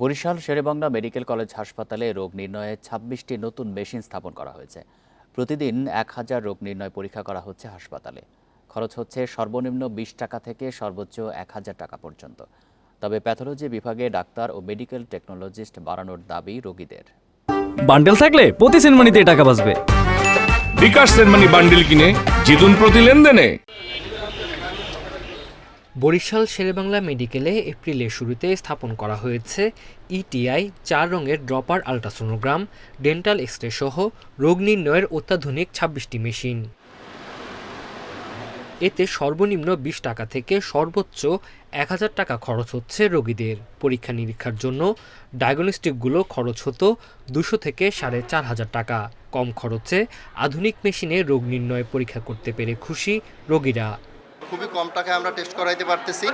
Barishal Sherebangla medical college হাসপাতালে রোগ নির্ণয়ে ছাব্বিশটি নতুন মেশিন স্থাপন করা হয়েছে। প্রতিদিন এক হাজার রোগ নির্ণয় পরীক্ষা করা হচ্ছে হাসপাতালে। খরচ হচ্ছে সর্বনিম্ন বিশ টাকা থেকে সর্বোচ্চ এক হাজার টাকা পর্যন্ত। তবে প্যাথোলজি বিভাগে ডাক্তার ও মেডিকেল টেকনোলজিস্ট বাড়ানোর দাবি রোগীদের। বান্ডেল থাকলে প্রতি সেনমানিতে টাকা বাঁচবে। বিকাশ সেনমানি বান্ডিল কিনে জিতুন প্রতি লেনদেনে। বরিশাল শেরেবাংলা মেডিকেলে এপ্রিলের শুরুতে স্থাপন করা হয়েছে ইটিআই, চার রঙের dropper ultrasonogram, dental X ray সহ রোগ নির্ণয়ের অত্যাধুনিক ছাব্বিশটি মেশিন। এতে সর্বনিম্ন বিশ টাকা থেকে সর্বোচ্চ এক হাজার টাকা খরচ হচ্ছে রোগীদের। পরীক্ষা নিরীক্ষার জন্য ডায়াগনস্টিকগুলো খরচ হতো দুশো থেকে সাড়ে চার হাজার টাকা। কম খরচে আধুনিক মেশিনে রোগ নির্ণয় পরীক্ষা করতে পেরে খুশি রোগীরা। খুবই কম টাকায় আমরা টেস্ট করাইতে পারতেছি।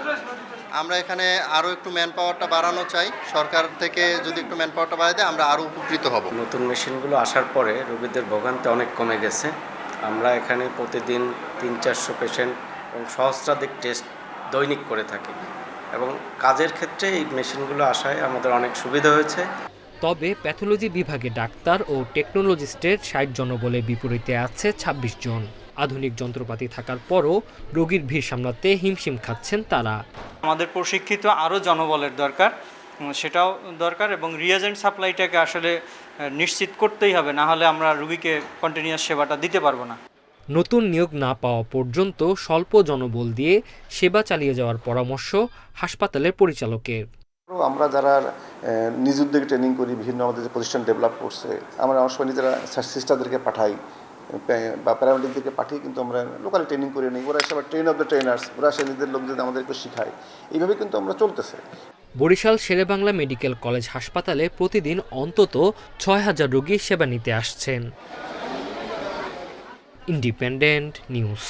আমরা এখানে আরও একটু ম্যান পাওয়ারটা বাড়ানো চাই। সরকার থেকে যদি একটু ম্যান পাওয়ারটা বাড়ায় দেয় আমরা আরও উপকৃত হব। নতুন মেশিনগুলো আসার পরে রোগীদের ভোগান্তি অনেক কমে গেছে। আমরা এখানে প্রতিদিন তিন চারশো পেশেন্ট এবং সহস্রাধিক টেস্ট দৈনিক করে থাকি। এবং কাজের ক্ষেত্রে এই মেশিনগুলো আসায় আমাদের অনেক সুবিধা হয়েছে। তবে প্যাথোলজি বিভাগে ডাক্তার ও টেকনোলজিস্টের ষাট জনবলে বিপরীতে আছে ২৬ জন। আধুনিক যন্ত্রপাতি থাকার পরও রোগীর ভিড় সামলাতে হিমশিম খাচ্ছেন তারা। আমাদের প্রশিক্ষিত আরও জনবলের দরকার সেটাও দরকার এবং রিয়াজেন্ট সাপ্লাইটাকে আসলে নিশ্চিত করতেই হবে না হলে আমরা রুগীকে কন্টিনিউয়াস সেবাটা দিতে পারব না। নতুন নিয়োগ না পাওয়া পর্যন্ত স্বল্প জনবল দিয়ে সেবা চালিয়ে যাওয়ার পরামর্শ হাসপাতালের পরিচালকের। আমরা যারা নিজ উদ্যোগে ট্রেনিং করি বিভিন্ন আমাদের যে প্রতিষ্ঠান ডেভেলপ করছে আমরা আমার সময় নিজেরা সিস্টারদেরকে পাঠাই। বা প্যারামেডিকদেরকে পাঠিয়ে কিন্তু আমরা লোকাল ট্রেনিং করে নিই। ওরা সবাই ট্রেন অফ দ্য ট্রেনার্স ওরা নিজেদের লোকদের আমাদেরকে শেখায়। এইভাবে কিন্তু আমরা চলতেছে। বরিশাল শেরেবাংলা মেডিকেল কলেজ হাসপাতালে প্রতিদিন অন্তত ছয় হাজার রোগী সেবা নিতে আসছেন। Independent news.